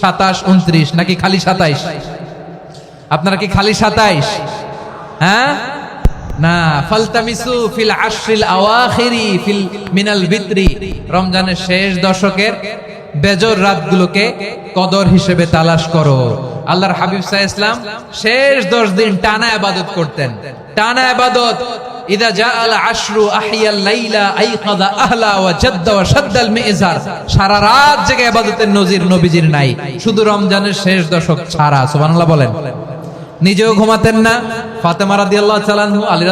সাতাশ, উনত্রিশ, নাকি খালি সাতাইশ? আপনারা কি খালি সাতাইশ? হ্যাঁ? মিনাল বিত্রি। রমজানের শেষ দশকের বেজর রাতগুলোকে কদর হিসেবে তালাশ করো। আল্লাহর হাবিব সাহ ইসলাম শেষ দশ দিন টানা আবাদত করতেন। টানা আবাদত নিজেও ঘুমাতেন না। আলী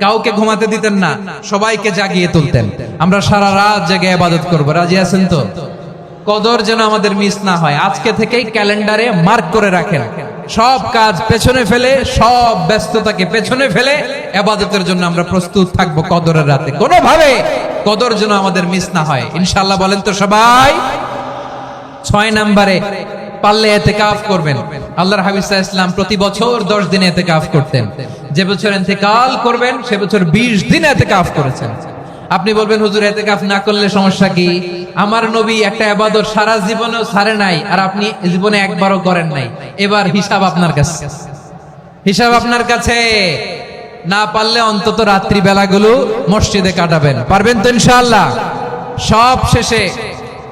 কাউকে ঘুমাতে দিতেন না। সবাইকে জাগিয়ে তুলতেন। আমরা সারা রাত জেগে ইবাদত করব। রাজি আছেন তো? কদর যেন আমাদের মিস না হয়। আজকে থেকেই ক্যালেন্ডারে মার্ক করে রাখেন। সব কাজ পেছনে ফেলে, সব ব্যস্ততাকে পেছনে ফেলে এবাদতের জন্য আমরা প্রস্তুত থাকব কদরের রাতে। কোনোভাবে কদর যেন আমাদের মিস না হয়। ইনশাল্লাহ বলেন তো সবাই। ছয় নাম্বারে, পারলে এতে কাফ করবেন। আল্লাহর আলাইহি ইসলাম প্রতি বছর দশ দিনে এতে কাফ করতেন। যে বছর এতে কাল করবেন, সে বছর বিশ দিন এতে কাফ করেছেন। আপনি বলবেন, হুজুর এতে কাফ না করলে সমস্যা কি? আমার নবী একটা আবাদত সারা জীবনেও ছাড়ে নাই আর আপনি জীবনে একবারও করেন নাই। এবার হিসাব আপনার কাছে। হিসাব আপনার কাছে। না পারলে অন্তত রাত্রি বেলাগুলো মসজিদে কাটাবেন। পারবেন তো ইনশাআল্লাহ? সব শেষে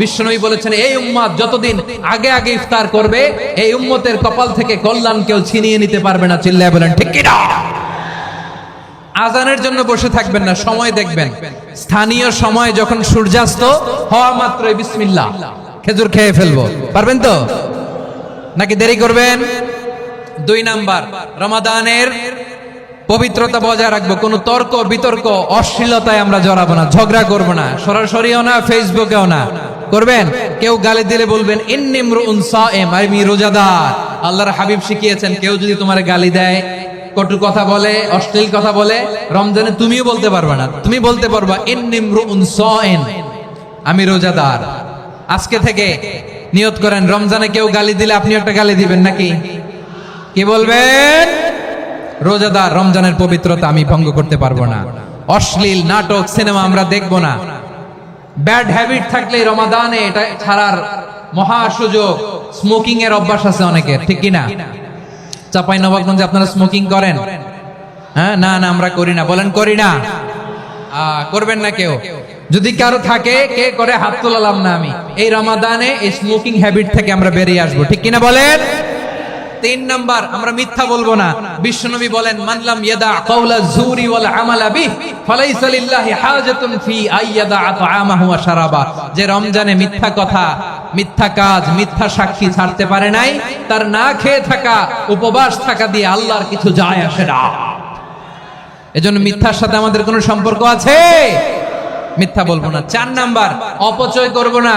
বিশ্বনবী বলেছেন, এই উম্মাদ যতদিন আগে আগে ইফতার করবে, এই উম্মতের কপাল থেকে কল্যাণ কেউ ছিনিয়ে নিতে পারবে না। চিল্লায় বলেন, ঠিক কি না আজানের জন্য বসে থাকবেন না, সময় দেখবেন। স্থানীয় সময় যখন সূর্যাস্ত, হওয়া মাত্রই বিসমিল্লাহ, খেজুর খেয়ে ফেলব। পারবেন তো? নাকি দেরি করবেন? দুই নাম্বার, রমাদানের পবিত্রতা বজায় রাখব। কোনো তর্ক, বিতর্ক, অশ্লীলতায় আমরা জড়াবো না, ঝগড়া করব না, সরাসরিও না, ফেসবুকেও না। করবেন? কেউ গালি দিলে বলবেন আমি রোজাদার। আল্লাহর হাবিব শিখিয়েছেন, কেউ যদি তোমার গালি দেয়, কটু কথা বলে, অশ্লীল কথা বলে, রমজানে তুমিও বলতে পারবে না। তুমি বলতে পারবা উনসাএম আমি রোজাদার। আজকে থেকে নিয়ত করেন, রমজানে কেউ গালি দিলে আপনি একটা গালি দিবেন নাকি? কি বলবেন? রোজাদার, রমজানের পবিত্রতা আমি ভঙ্গ করতে পারব না। অশ্লীল নাটক, সিনেমা আমরা দেখব না। ব্যাড হ্যাবিট থাকলে রমাদানে এটা ছাড়ার মহা সুযোগ। স্মোকিং এর অভ্যাস আছে অনেকের ঠিক কি না চাপাই নবাবগঞ্জে আপনারা স্মোকিং করেন? হ্যাঁ? না না, আমরা করি না। বলেন, করি না। করবেন না কেউ। যদি কারও থাকে, কে করে হাত তোলালাম না আমি। এই রমাদানে এই স্মোকিং হ্যাবিট থেকে আমরা বেরিয়ে আসব, ঠিক কিনা বলেন? তিন নাম্বার, আমরা মিথ্যা বলব না। বিশ্বনবী বলেন মানলাম ইয়াদা কাউলা জুরি ওয়াল আমালা বিহ, ফালাইসা লিল্লাহি হাজাতুন ফি আইয়াদা তাআমাহু ওয়া শারাবা। যে রমজানে মিথ্যা কথা, মিথ্যা কাজ, মিথ্যা সাক্ষী ছাড়তে পারে নাই, তার না খেয়ে থাকা, উপবাস থাকা দিয়ে আল্লাহর কিছু যায় আসে না। এজন্য মিথ্যার সাথে আমাদের কোনো সম্পর্ক আছে? মিথ্যা বলব না। চার নাম্বার, অপচয় করব না।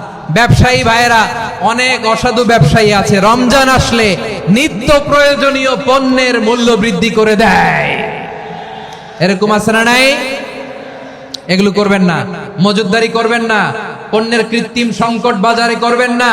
ব্যবসায়ী ভাইরা অনেক অসাধু ব্যবসায়ী আছে। রমজান আসলে নিত্য প্রয়োজনীয় পণ্যের মূল্য বৃদ্ধি করে দেয়। এরকম আছে না নাই? এগুলো করবেন না। মজুদারি করবেন না। পণ্যের কৃত্রিম সংকট বাজারে করবেন না।